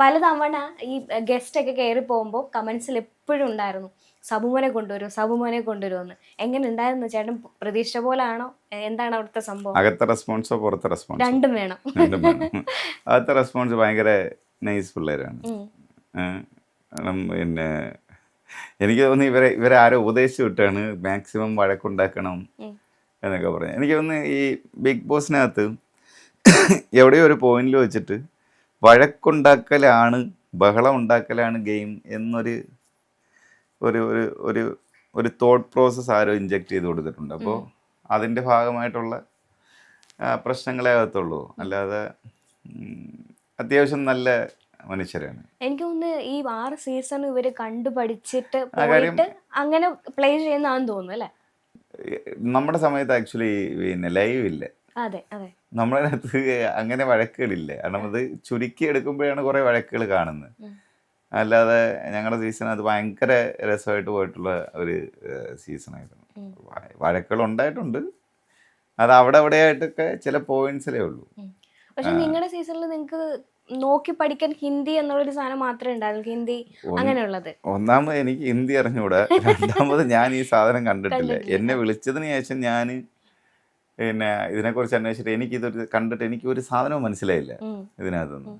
പലതവണ ഈ ഗസ്റ്റ് ഒക്കെ കയറി പോകുമ്പോൾ കമൻസിൽ എപ്പോഴും ഉണ്ടായിരുന്നു സബുമോനെ കൊണ്ടുവരും സബുമോനെ കൊണ്ടുവരുമെന്ന് എങ്ങനെ ഉണ്ടായിരുന്നു? ചേട്ടൻ പ്രതീക്ഷിച്ച പോലാണോ? എന്താണ് അവിടുത്തെ സംഭവം? അകത്തെ റെസ്പോൺസോ പുറത്തെ റെസ്പോൺസ് രണ്ടും വേണം. അകത്തെ റെസ്പോൺസ് ഭയങ്കര നൈസ് പിള്ളേരാണ്. പിന്നെ എനിക്ക് തോന്നുന്നു ഇവരെ ഇവരെ ആരോ ഉപദേശിച്ചു വിട്ടാണ് മാക്സിമം വഴക്കുണ്ടാക്കണം. എന്നൊക്കെ പറഞ്ഞു. എനിക്ക് തോന്നുന്നു ഈ ബിഗ് ബോസിനകത്ത് എവിടെയോ ഒരു പോയിന്റിൽ വെച്ചിട്ട് വഴക്കുണ്ടാക്കലാണ് ബഹളം ഉണ്ടാക്കലാണ് ഗെയിം എന്നൊരു ഒരു ഒരു ഒരു ഒരു തോട്ട് പ്രോസസ്സ് ആരോ ഇഞ്ചെക്ട് ചെയ്ത് കൊടുത്തിട്ടുണ്ട്. അപ്പോൾ അതിന്റെ ഭാഗമായിട്ടുള്ള പ്രശ്നങ്ങളെ അകത്തുള്ളൂ അല്ലാതെ അത്യാവശ്യം നല്ല മനുഷ്യരാണ്. എനിക്ക് തോന്നുന്നു ഈ ആറ് സീസൺ ഇവർ കണ്ടു പഠിച്ചിട്ട് പോയിട്ട് അങ്ങനെ പ്ലേ ചെയ്യുന്നതാന്ന് തോന്നുന്നു അല്ലേ? നമ്മുടെ സമയത്ത് ആക്ച്വലി പിന്നെ ലൈവ് ഇല്ല. നമ്മുടെ അടുത്ത് അങ്ങനെ വഴക്കുകളില്ല. കാരണം അത് ചുരുക്കി എടുക്കുമ്പോഴാണ് കുറേ വഴക്കുകൾ കാണുന്നത്. അല്ലാതെ ഞങ്ങളുടെ സീസൺ അത് ഭയങ്കര രസമായിട്ട് പോയിട്ടുള്ള ഒരു സീസണായിരുന്നു ആയിരുന്നു. വഴക്കുകൾ ഉണ്ടായിട്ടുണ്ട്. അത് അവിടെ അവിടെ ആയിട്ടൊക്കെ ചില പോയിന്റ്സിലേ ഉള്ളൂ. പക്ഷെ നിങ്ങളുടെ സീസണിൽ നിങ്ങൾക്ക് നോക്കി പഠിക്കാൻ ഹിന്ദി എന്നുള്ളൊരു സാധനം മാത്രമേ ഉണ്ടായിരുന്നു ഹിന്ദി അങ്ങനെയുള്ളത്. ഒന്നാമത് എനിക്ക് ഹിന്ദി അറിഞ്ഞുകൂടാ രണ്ടാമത് ഞാൻ ഈ സാധനം കണ്ടിട്ടില്ല. കണ്ടിട്ടില്ല. എന്നെ വിളിച്ചതിന് ശേഷം ഞാൻ പിന്നെ ഇതിനെക്കുറിച്ച് അന്വേഷിച്ചിട്ട് എനിക്കിതൊരു കണ്ടിട്ട് എനിക്ക് ഒരു സാധനവും മനസ്സിലായില്ല ഉം. ഇതിനകത്തൊന്നും